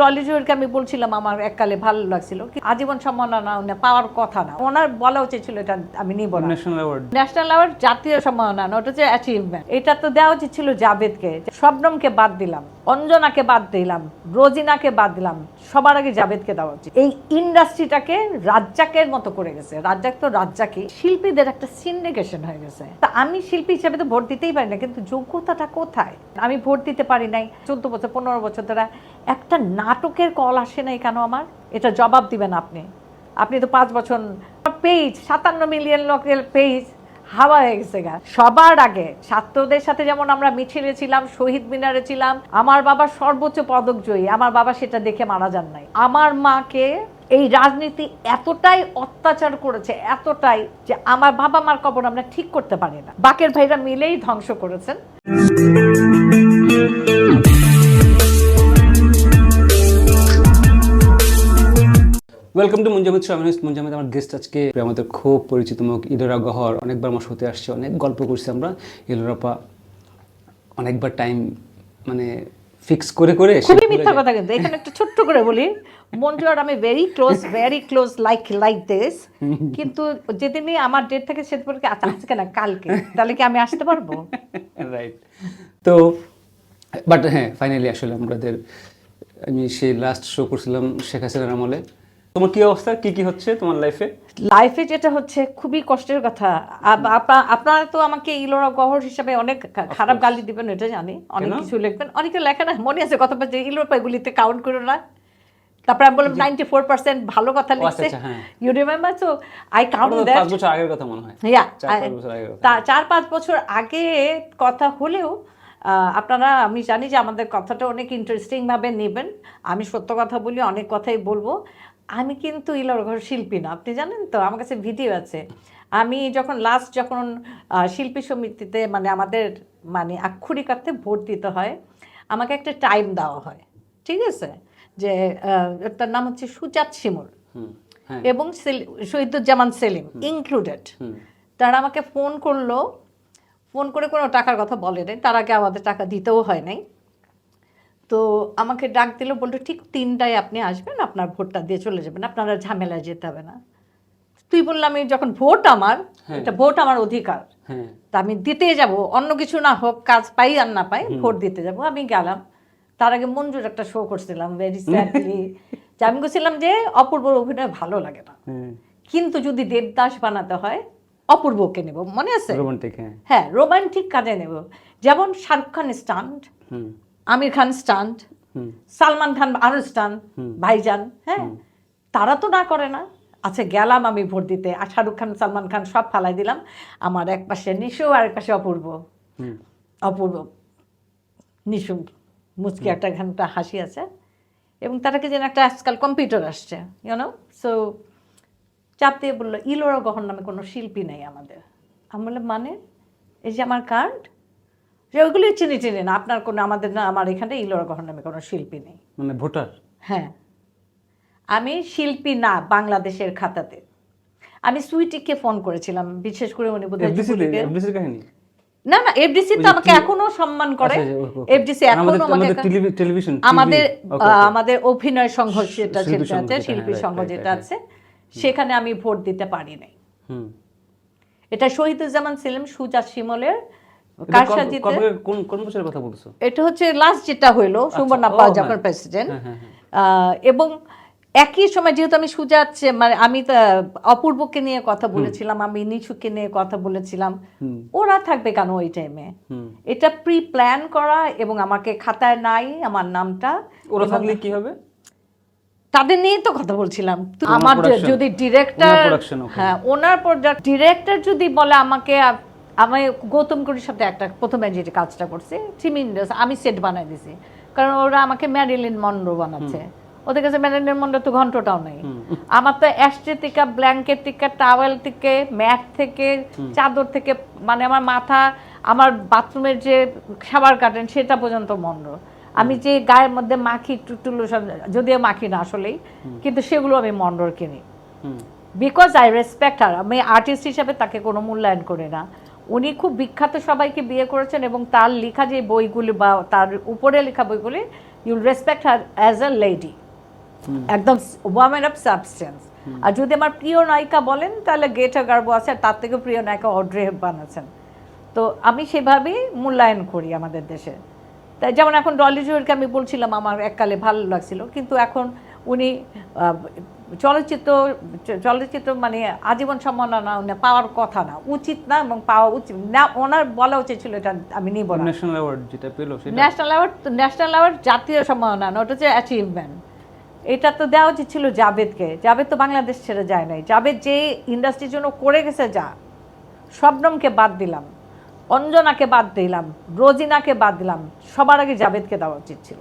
ডলি জুয়েলকে আমি বলছিলাম আমার এককালে ভালো লাগছিল। আজীবন সম্মাননা পাওয়ার কথা না। ওনার বলা উচিত ছিল এটা আমি নিব না। ন্যাশনাল অ্যাওয়ার্ড ন্যাশনাল অ্যাওয়ার্ড জাতীয় সম্মাননা ওটা হচ্ছে অ্যাচিভমেন্ট এটা তো দেওয়া উচিত ছিল জাভেদকে। শবনমকে বাদ দিলাম অঞ্জনাকে বাদ দিলাম রোজিনাকে বাদ দিলাম সবার আগে জাভেদকে দেওয়া উচিত। এই ইন্ডাস্ট্রিটাকে রাজ্জাকের মতো করে গেছে। রাজ্জাক তো রাজ্জাকই। শিল্পীদের একটা সিন্ডিকেশন হয়ে গেছে। তা আমি শিল্পী হিসেবে তো ভোট দিতেই পারি না কিন্তু যোগ্যতাটা কোথায়? আমি ভোট দিতে পারি নাই। চোদ্দ বছর পনেরো বছর ধরে একটা নাটকের কল আসে নাই কেন আমার? এটা জবাব দিবেন আপনি। আপনি তো পাঁচ বছর পেজ সাতান্ন মিলিয়ন লোকের পেজ হাওয়া হয়ে গেছে গা। সবার আগে ছাত্রদের সাথে যেমন আমরা মিছিলে ছিলাম, শহীদ মিনারে ছিলাম, আমার বাবা সর্বোচ্চ পদক জয়ী, আমার বাবা সেটা দেখে মারা যান নাই। আমার মাকে এই রাজনীতি এতটাই অত্যাচার করেছে, এতটাই যে আমার বাবা মার কবর আমরা ঠিক করতে পারি না। বাকের ভাইরা মিলেই ধ্বংস করেছেন। ওয়েলকাম টু মুঞ্জামিদ শো আমি মুঞ্জামিদ আমার গেস্ট আজকে আমাদের খুব পরিচিত মুখ ইলোরা গহর। অনেকবার আমার সাথে আসছে অনেক গল্প করছি আমরা। ইলোরাপা অনেকবার টাইম মানে ফিক্স করে করে খুবই মিথ্যা কথা কিন্তু। এখানে একটু ছোট্ট করে বলি মন্টু আর আমি very close very close like like this কিন্তু যেদিনই আমার ডেট থাকে সেদিন কি, আচ্ছা আজকে না কালকে। তাহলে কি আমি আসতে পারব? রাইট তো বাট হ্যাঁ ফাইনালি আসলে আমাদের আমি সেই লাস্ট শো করছিলাম শেখ হাসিনার আমলে। তোমার কি অবস্থা? কি কি হচ্ছে তোমার লাইফে লাইফে যেটা হচ্ছে খুবই কষ্টের কথা। আপনারা তো আমাকে ইলোরা গহর হিসাবে অনেক খারাপ গালি দিবেন এটা জানি। অনেক কিছু লিখবেন। অনেকে লেখে না মনে আছে কথা যে ইলোরা এগুলিতে কাউন্ট করো না। তারপরে আমি বললাম নাইনটি ফোর পার্সেন্ট ভালো কথা আচ্ছা, লিখছে। আচ্ছা, হ্যাঁ। ইউ রিমেম্বার তো আই কাউন্ট দ্যাট পাঁচ বছর আগের কথা মনে হয়। ইয়া চার পাঁচ বছর তা চার পাঁচ বছর আগে কথা হলেও আপনারা আমি জানি যে আমাদের কথাটা অনেক ইন্টারেস্টিং ভাবে নেবেন। আমি সত্য কথা বলি অনেক কথাই বলব। আমি কিন্তু ইলরঘর শিল্পী না আপনি জানেন তো? আমার কাছে ভিডিও আছে। আমি যখন লাস্ট যখন শিল্পী সমিতিতে মানে আমাদের মানে আক্ষরিক অর্থে ভোট দিতে হয় আমাকে একটা টাইম দেওয়া হয় ঠিক আছে? যে তার নাম হচ্ছে সুজাত হুম হ্যাঁ। এবং শহীদুজ্জামান সেলিম ইনক্লুডেড তারা আমাকে ফোন করল ফোন করে কোনো টাকার কথা বলে নাই তার আগে আমাদের টাকা দিতেও হয় নাই। তো আমাকে ডাক দিল বলল ঠিক তিনটায় আপনি আসবেন আপনার ভোটটা দিয়ে চলে যাবেন আপনারা ঝামেলায় যেতে হবে না। তুই বললাম আমি যখন ভোট আমার এটা ভোট আমার অধিকার। হ্যাঁ। তা আমি দিতে যাব অন্য কিছু না হোক কাজ পাই আর না পাই ভোট দিতে যাব। আমি গেলাম। তার আগে মঞ্জুর একটা শো করছিলাম ভেরি স্যাডলি যে আমি বলছিলাম যে অপূর্বর অভিনয় ভালো লাগে না। হ্যাঁ। কিন্তু যদি দেবদাস বানাতে হয় অপূর্বকে নেব মনে আছে? রোমান্টিক হ্যাঁ। হ্যাঁ রোমান্টিক কাজে নেব। যেমন শাহরুখ খান স্টান্ট আমির খান স্টান্ট সালমান খান আরও স্টান্ট ভাইজান হ্যাঁ? তারা তো না করে না। আচ্ছা গেলাম আমি ভোট দিতে। আর শাহরুখ খান সালমান খান সব ফালাই দিলাম। আমার এক পাশে নিশু আর এক পাশে অপূর্ব। অপূর্ব। নিশু মুচকি একটা ঘণ্টা হাসি আছে। এবং তারাকে যেন একটা আজকাল কম্পিউটার আসছে ইউনো সো চাপ দিয়ে বলল ইলোরা গহন নামে কোনো শিল্পী নেই আমাদের। আমি বললাম মানে? এই যে আমার কার্ড যে ওইগুলি চিনি চিনি না। আপনার কোনো আমাদের না আমার এখানে ইলোরা গহন নামে কোনো শিল্পী নেই। মানে ভোটার? হ্যাঁ। আমি শিল্পী না বাংলাদেশের খাতাতে। আমি সুইটিকে ফোন করেছিলাম বিশেষ করে উনি বোধহয় এফডিসি কাহিনী? না না এফডিসি তো আমাকে এখনও সম্মান করে। আচ্ছা, আচ্ছা। এফডিসি এখনও আমাকে আমাদের টেলিভিশন, আমাদের আমাদের অভিনয় সংঘ যেটা শিল্পী যেটা আছে যেটা, শিল্পী হ্যাঁ, সংঘ যেটা আছে সেখানে আমি ভোট দিতে পারি নাই। এটা শহীদুজ্জামান সেলিম সুজাত শিমলের কোন কোন বছরের কথা বলছো? এটা হচ্ছে লাস্ট যেটা হইল। যখন প্রেসিডেন্ট হ্যাঁ, হ্যাঁ, হ্যাঁ। এবং একই সময় যেহেতু আমি সুজাত মানে আমি অপূর্বকে নিয়ে কথা বলেছিলাম আমি নিচুকে নিয়ে কথা বলেছিলাম। ওরা থাকবে কেন ওই টাইমে এটা প্রি প্ল্যান করা এবং আমাকে খাতায় নাই আমার নামটা। ওরা থাকলে কি হবে? তাদের নিয়ে তো কথা বলছিলাম। আমার যদি ডিরেক্টর. হ্যাঁ ওনার ডিরেক্টর যদি বলে আমাকে আমি গৌতম করির সাথে একটা প্রথমে যেটি কাজটা করছি টিম ইন্ডাস আমি সেট বানাই দিছি। কারণ ওরা আমাকে ম্যারিলিন মন্ডো বানাচ্ছে। ওদের কাছে ম্যারিলিন মন্ডো তো ঘন্টটাও নেই। আমার তো অ্যাস্ট্রে থেকে ব্ল্যাঙ্কেট থেকে টাওয়েল থেকে ম্যাট থেকে চাদর থেকে মানে আমার মাথা আমার বাথরুমের যে খাবার কাটেন সেটা পর্যন্ত মন্ড আমি যে গায়ের মধ্যে মাখি টুটুলো সব যদিও মাখি না আসলেই কিন্তু সেগুলো আমি মন্ডর কিনি। বিকজ আই রেসপেক্ট হার আমি আর্টিস্ট হিসাবে তাকে কোনো মূল্যায়ন করি না। উনি খুব বিখ্যাত সবাইকে বিয়ে করেছেন এবং তার লেখা যে বইগুলি বা তার উপরে লেখা বইগুলি you'll respect her as a lady একদম ওয়ামেন অফ সাবস্টেন্স আর যদি আমার প্রিয় নায়িকা বলেন তাহলে গেটা গার্বো আছে আর তার থেকে প্রিয় নায়িকা অড্রে হেব্বান আছেন। তো আমি সেভাবেই মূল্যায়ন করি আমাদের দেশে। তাই যেমন এখন ডলি জুয়েলকে আমি বলছিলাম আমার এককালে ভালো লাগছিল কিন্তু এখন উনি চলচ্চিত্র চলচ্চিত্র মানে আজীবন সম্মাননা পাওয়ার কথা না উচিত না এবং পাওয়া উচিত না ওনার বলা উচিত ছিল এটা আমি নিব না। ন্যাশনাল অ্যাওয়ার্ড যেটা পেল সেটা? ন্যাশনাল অ্যাওয়ার্ড ন্যাশনাল অ্যাওয়ার্ড জাতীয় সম্মাননা ওটা হচ্ছে অ্যাচিভমেন্ট এটা তো দেওয়া উচিত ছিল জাভেদকে। জাবেদ তো বাংলাদেশ ছেড়ে যায় নাই। জাবেদ যে ইন্ডাস্ট্রির জন্য করে গেছে যা শবনমকে বাদ দিলাম অঞ্জনাকে বাদ দিলাম রোজিনাকে বাদ দিলাম সবার আগে জাভেদকে দেওয়া উচিত ছিল।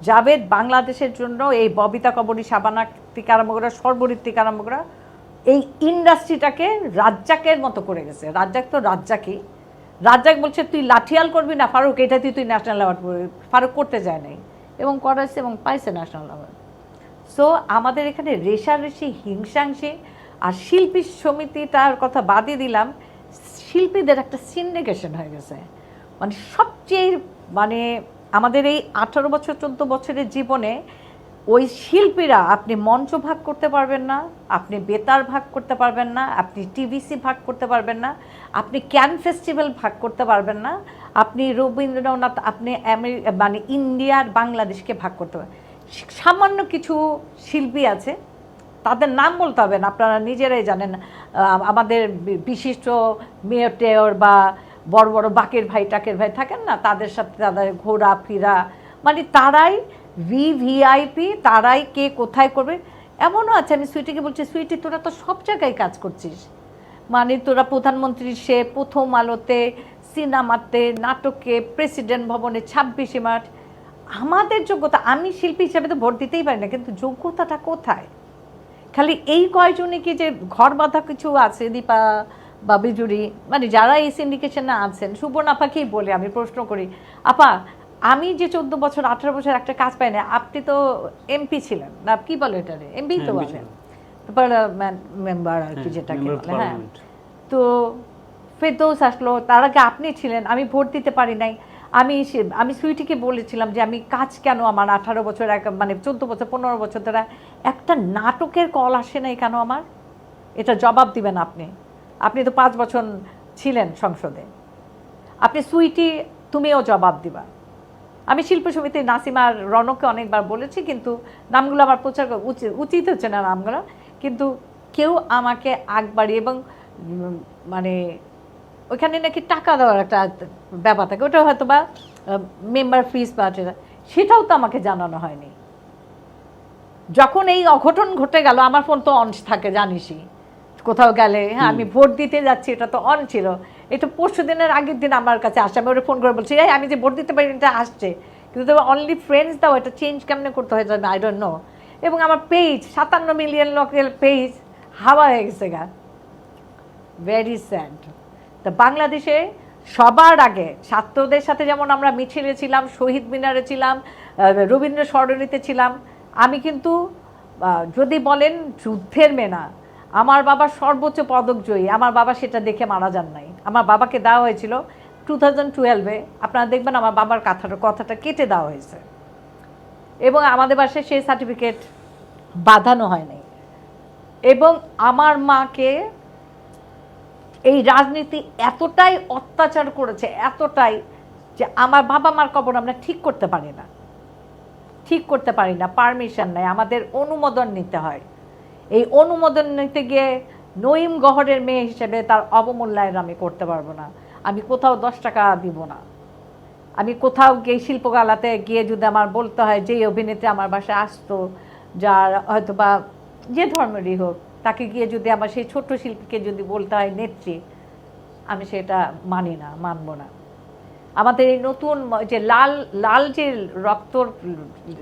জাভেদ বাংলাদেশের জন্য এই ববিতা কবরী সাবানা থেকে আরম্ভ করে সর্বরিত থেকে আরম্ভ এই ইন্ডাস্ট্রিটাকে রাজ্জাকের মতো করে গেছে। রাজ্জাক তো রাজ্জাকই। রাজ্জাক বলছে, তুই লাঠিয়াল করবি না, ফারুক, এটা তুই তুই ন্যাশনাল অ্যাওয়ার্ড ফারুক করতে যায় নাই এবং করাইছে এবং পাইছে ন্যাশনাল অ্যাওয়ার্ড সো আমাদের এখানে রেশারেশি হিংসাংশি আর শিল্পী সমিতিটার কথা বাদই দিলাম, শিল্পীদের একটা সিন্ডিকেশন হয়ে গেছে। মানে সবচেয়ে মানে আমাদের এই আঠারো বছর, চোদ্দ বছরের জীবনে ওই শিল্পীরা আপনি মঞ্চ ভাগ করতে পারবেন না, আপনি বেতার ভাগ করতে পারবেন না, আপনি টিভিসি ভাগ করতে পারবেন না, আপনি ক্যান ফেস্টিভ্যাল ভাগ করতে পারবেন না, আপনি রবীন্দ্রনাথ, আপনি মানে ইন্ডিয়ার বাংলাদেশকে ভাগ করতে পারবেন সামান্য কিছু শিল্পী আছে, তাদের নাম বলতে হবে না, আপনারা নিজেরাই জানেন আমাদের বিশিষ্ট মেয়র টেয়র বা বড় বড় বাকের ভাই, টাকের ভাই থাকেন না, তাদের সাথে তাদের ঘোরা ফিরা মানে তারাই ভি ভিআইপি তারাই কে কোথায় করবে। এমনও আছে, আমি সুইটিকে বলছি, সুইটি, তোরা তো সব জায়গায় কাজ করছিস। মানে তোরা প্রধানমন্ত্রী, সে প্রথম আলোতে সিনেমাতে, নাটকে, প্রেসিডেন্ট ভবনে, ছাব্বিশে মার্চ। আমাদের যোগ্যতা, আমি শিল্পী হিসাবে তো ভোট দিতেই পারি না, কিন্তু যোগ্যতাটা কোথায়? খালি এই কয়জনে কি যে ঘর বাঁধা কিছু আছে, দীপা? বা বিজুরি মানে যারা এই সিন্ডিকেশনে আছেন সুবর্ণাপাকেই বলে আমি প্রশ্ন করি আপা আমি যে চোদ্দ বছর আঠারো বছর একটা কাজ পাই না আপনি তো এমপি ছিলেন না কি বলে এটারে? এমপি তো MP বলে। ছিলেন। মেম্বার আর কি হ্যাঁ, যেটাকে বলে হ্যাঁ। তো ফেরদৌস আসলো তার আগে আপনি ছিলেন আমি ভোট দিতে পারি নাই। আমি সে- আমি সুইটিকে বলেছিলাম যে আমি কাজ কেন আমার আঠারো বছর এক মানে চোদ্দ বছর পনেরো বছর ধরে একটা নাটকের কল আসে নাই কেন আমার? এটা জবাব দিবেন আপনি। আপনি তো পাঁচ বছর ছিলেন সংসদে। আপনি সুইটি তুমিও জবাব দিবা। আমি শিল্প সমিতি নাসিমার রনককে অনেকবার বলেছি, কিন্তু নামগুলো আমার প্রচার উচিত উচিত হচ্ছে না নামগুলো। কিন্তু কেউ আমাকে আগ এবং মানে ওইখানে নাকি টাকা দেওয়ার একটা ব্যাপার থাকে। ওটা হয়তো বা মেম্বার ফিস বা সেটাও তো আমাকে জানানো হয়নি। যখন এই অঘটন ঘটে গেল, আমার ফোন তো অন থাকে, জানিসই। কোথাও গেলে হ্যাঁ আমি ভোট দিতে যাচ্ছি এটা তো অন ছিল। এটা পরশু দিনের আগের দিন আমার কাছে আসে আমি ওরা ফোন করে বলছি এই আমি যে ভোট দিতে পারি এটা আসছে। কিন্তু অনলি ফ্রেন্ডস দাও এটা চেঞ্জ কেমনে করতে হয় যাবে আই ডোন্ট নো এবং আমার পেজ সাতান্ন মিলিয়ন লোকের পেজ হাওয়া হয়ে গেছে গা। ভেরি স্যাড তা বাংলাদেশে সবার আগে ছাত্রদের সাথে যেমন আমরা মিছিলে ছিলাম শহীদ মিনারে ছিলাম রবীন্দ্র সরণিতে ছিলাম আমি কিন্তু যদি বলেন যুদ্ধের মেনা আমার বাবা সর্বোচ্চ পদক জয়ী আমার বাবা সেটা দেখে মারা যান নাই। আমার বাবাকে দেওয়া হয়েছিল টু থাউজেন্ড টুয়েলভে আপনারা দেখবেন আমার বাবার কথাটা কথাটা কেটে দেওয়া হয়েছে। এবং আমাদের বাসায় সেই সার্টিফিকেট বাঁধানো হয়নি এবং আমার মাকে এই রাজনীতি এতটাই অত্যাচার করেছে, এতটাই যে আমার বাবা মার কবর আমরা ঠিক করতে পারি না। ঠিক করতে পারি না। পারমিশন নাই। আমাদের অনুমোদন নিতে হয়। এই অনুমোদন নিতে গিয়ে নঈম গহরের মেয়ে হিসেবে তার অবমূল্যায়ন আমি করতে পারব না। আমি কোথাও দশ টাকা দিব না। আমি কোথাও গিয়ে শিল্পকলাতে গিয়ে যদি আমার বলতে হয়, যেই অভিনেত্রী আমার বাসায় আসতো, যার হয়তো বা যে ধর্মেরই হোক, তাকে গিয়ে যদি আমার সেই ছোট্ট শিল্পীকে যদি বলতে হয় নেত্রী, আমি সেটা মানি না, মানব না। আমাদের এই নতুন যে লাল লাল যে রক্তর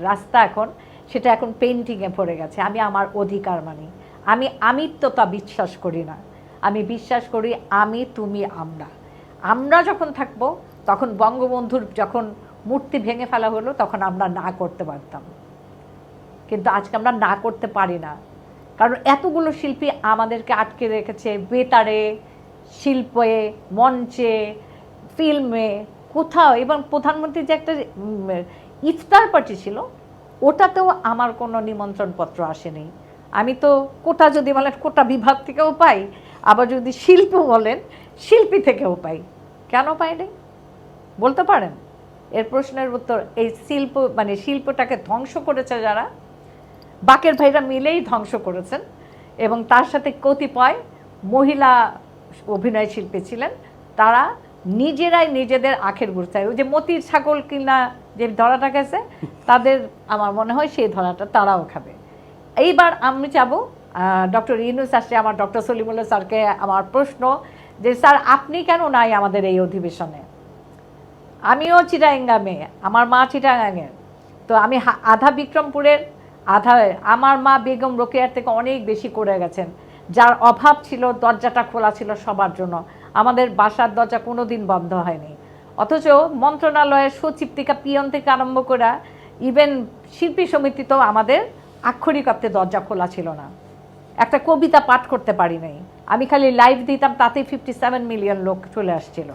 রাস্তা এখন সেটা এখন পেন্টিংয়ে পড়ে গেছে। আমি আমার অধিকার মানি। আমি আমিত্বতা বিশ্বাস করি না। আমি বিশ্বাস করি আমি, তুমি, আমরা। আমরা যখন থাকব, তখন বঙ্গবন্ধুর যখন মূর্তি ভেঙে ফেলা হলো, তখন আমরা না করতে পারতাম। কিন্তু আজকে আমরা না করতে পারি না। কারণ এতগুলো শিল্পী আমাদেরকে আটকে রেখেছে বেতারে, শিল্পে, মঞ্চে, ফিল্মে, কোথাও। এবং প্রধানমন্ত্রী যে একটা ইফতার পার্টি ছিল ওটাতেও আমার কোনো নিমন্ত্রণপত্র আসেনি। আমি তো কোটা যদি বলেন, কোটা বিভাগ থেকেও পাই, আবার যদি শিল্প বলেন, শিল্পী থেকেও পাই। কেন পাইনি? বলতে পারেন। এর প্রশ্নের উত্তর, এই শিল্প মানে শিল্পটাকে ধ্বংস করেছে যারা, বাকের ভাইরা মিলেই ধ্বংস করেছেন এবং তার সাথে কতিপয় মহিলা অভিনয় শিল্পী ছিলেন। তারা নিজেরাই নিজেদের আখের গুড়ছায় ওই যে মতির ছাগল কিনা যে ধরাটা গেছে, তাদের আমার মনে হয় সেই ধরাটা তারাও খাবে। এইবার আমি চাবো ডক্টর ইনুস আসছে আমার ডক্টর সলিমুল্লাহ স্যারকে আমার প্রশ্ন যে, স্যার, আপনি কেন নাই আমাদের এই অধিবেশনে? আমিও চিটাঙ্গা মেয়ে, আমার মা চিটাঙ্গাঙের তো আমি আধা বিক্রমপুরের, আধা, আমার মা বেগম রোকেয়ার থেকে অনেক বেশি করে গেছেন। যার অভাব ছিল, দরজাটা খোলা ছিল সবার জন্য। আমাদের বাসার দরজা কোনো দিন বন্ধ হয়নি। অথচ মন্ত্রণালয়ের সচিব থেকে, পিয়ন থেকে আরম্ভ করা ইভেন শিল্পী সমিতি তো আমাদের আক্ষরিক অর্থে দরজা খোলা ছিল না। একটা কবিতা পাঠ করতে পারি নাই। আমি খালি লাইভ দিতাম, তাতেই ফিফটি সেভেন মিলিয়ন লোক চলে আসছিল।